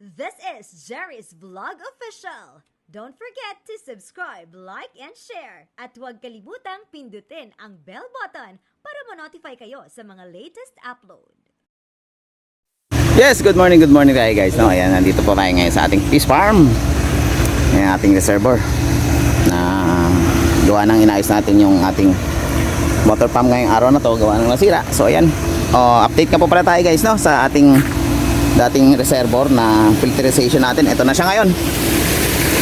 This is Jerry's Vlog Official. Don't forget to subscribe, like, and share. At huwag kalimutang pindutin ang bell button para ma-notify kayo sa mga latest upload. Yes, good morning, good morning tayo guys. No, ayan, nandito po tayo ngayon sa ating fish farm. Ayan, ating reservoir. Na gawa nang inayos natin yung ating motor pump ngayong araw na to, gawa nang nasira. So ayan, oh, update ka po pala tayo guys no sa ating dating reservoir na filtration natin. Ito na siya ngayon.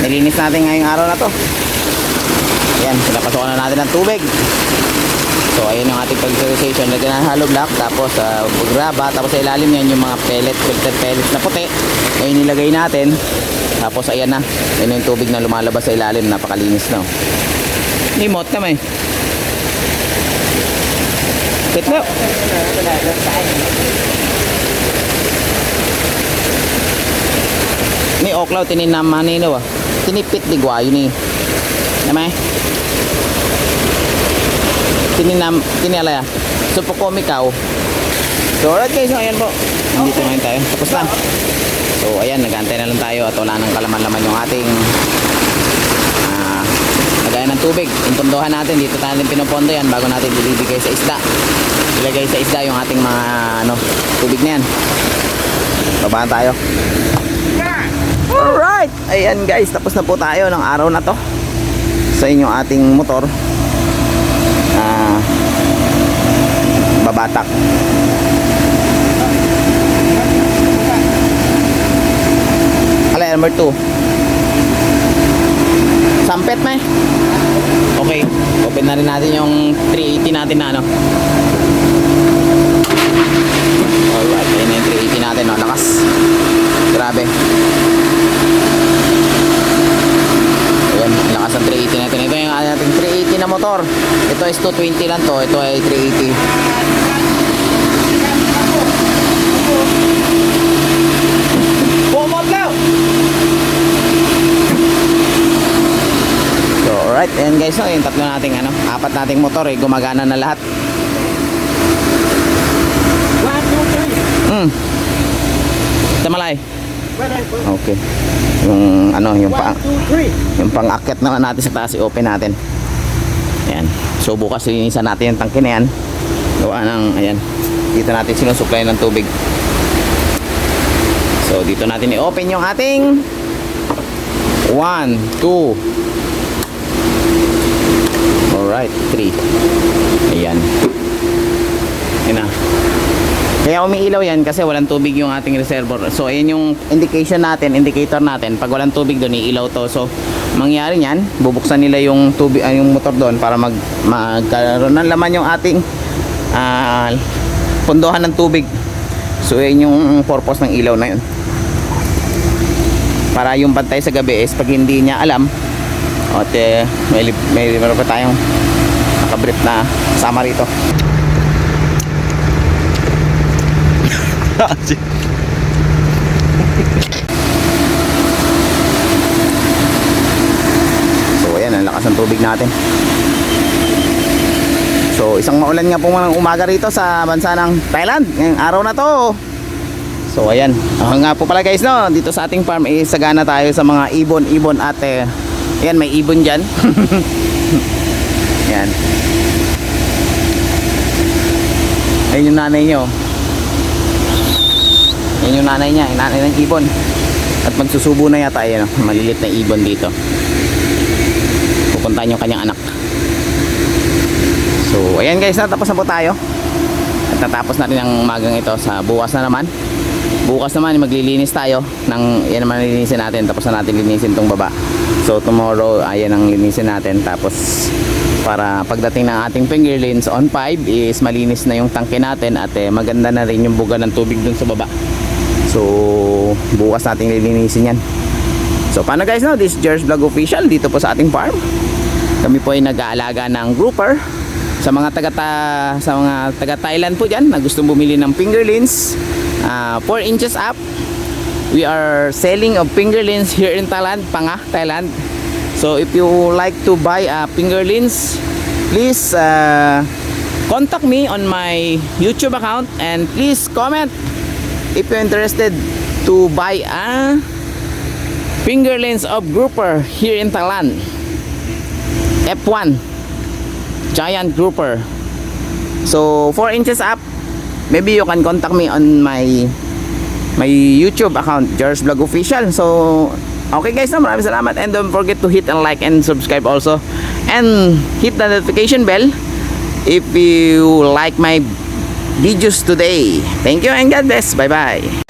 Nilinis natin ngayong araw na to. Ayan, pinapasokan na natin ng tubig. So ayun yung ating filtration Lagyan ng hollow block Tapos uh, graba Tapos sa ilalim yan yung mga pellet Filter pellets na puti Ayun nilagay natin Tapos ayan na Ayun yung tubig na lumalabas sa ilalim Napakalinis na. Limot kami Kitlo Ni oklaw tininam manino ah. Tinipit di gwayo ni. Namay tininam tinala ya supo ko mikaw so alright guys ayan po. Nandito ngayon tayo. Tapos na. So ayan nagantay na lang tayo at wala nang kalaman-laman yung ating ah lagayan ng tubig. Impundohan natin dito natin pinupondo yan bago natin ilibigay sa isda. Ilagay sa isda yung ating mga ano tubig na yan. Babaan tayo alright. Ayan guys. Tapos na po tayo ng araw na to sa inyong ating motor. Ah babatak. Alay number 2 sampet may okay open na rin natin yung 380 natin na ano alright ayun na yung 380 natin no lakas grabe Ayan, ang lakas ng 380 natin. Ito yung ating 380 na motor. Ito is 220 lang to. Ito ay 380. Pumotlaw! So, alright. Ayan guys, no, yung tatlo nating ano, apat nating motor eh, gumagana na lahat. Hmm. Tamalay. Okay. Yung ano, yung pa yung pang-akyat naman natin sa taas, i-open natin. Ayan. So bukas linisan natin yung tangke na yan. Gawa ng, ayan. Dito natin sinusupply ng tubig. So dito natin i-open yung ating 1, 2 Alright, 3 Ayan. Ayan na. Kaya umiilaw yan kasi walang tubig yung ating reservoir. So ayan yung indication natin, indicator natin. Pag walang tubig doon, iilaw to. So mangyari niyan, bubuksan nila yung tubig ah, yung motor doon para mag magkaroon ng laman yung ating ah, pundohan ng tubig. So ayan yung purpose ng ilaw na yun. Para yung pantay sa gabi is pag hindi niya alam, at eh, may, may meron pa tayong nakabrief na sama rito. So ayan, ang lakas ng tubig natin. So isang maulan nga po ng umaga rito sa bansa ng Thailand ngayong araw na to. So ayan, ako nga po pala guys no, dito sa ating farm eh, sagana tayo sa mga ibon-ibon at eh, ayan may ibon dyan. ayan. Ayun yung nanay niyo. Yan yung nanay niya, yung nanay ng ibon. At magsusubo na yata yan, malilit na ibon dito. Pupuntahan yung kanyang anak. So, ayan guys, natapos na po tayo. At natapos na rin ang magang ito sa bukas na naman. Bukas naman, maglilinis tayo ng, yan naman linisin natin. Tapos na natin linisin tong baba. So, tomorrow, ayan ang linisin natin. Tapos, para pagdating ng ating fingerlings on 5 is malinis na yung tangke natin at eh, maganda na rin yung buga ng tubig dun sa baba. So, bukas natin lilinisin yan. So, paano guys no? This is Jer's Vlog Official dito po sa ating farm. Kami po ay nag-aalaga ng grouper sa mga taga sa mga taga Thailand po diyan na gustong bumili ng fingerlings uh, 4 inches up. We are selling of fingerlings here in Thailand, Panga, Thailand. So if you like to buy a fingerlings, please uh, contact me on my YouTube account and please comment if you're interested to buy a fingerlings of grouper here in Thailand. F1 giant grouper. So 4 inches up, maybe you can contact me on my my YouTube account, George Vlog Official. So okay guys, no, maraming salamat and don't forget to hit and like and subscribe also and hit the notification bell if you like my videos today. Thank you and God bless. Bye bye.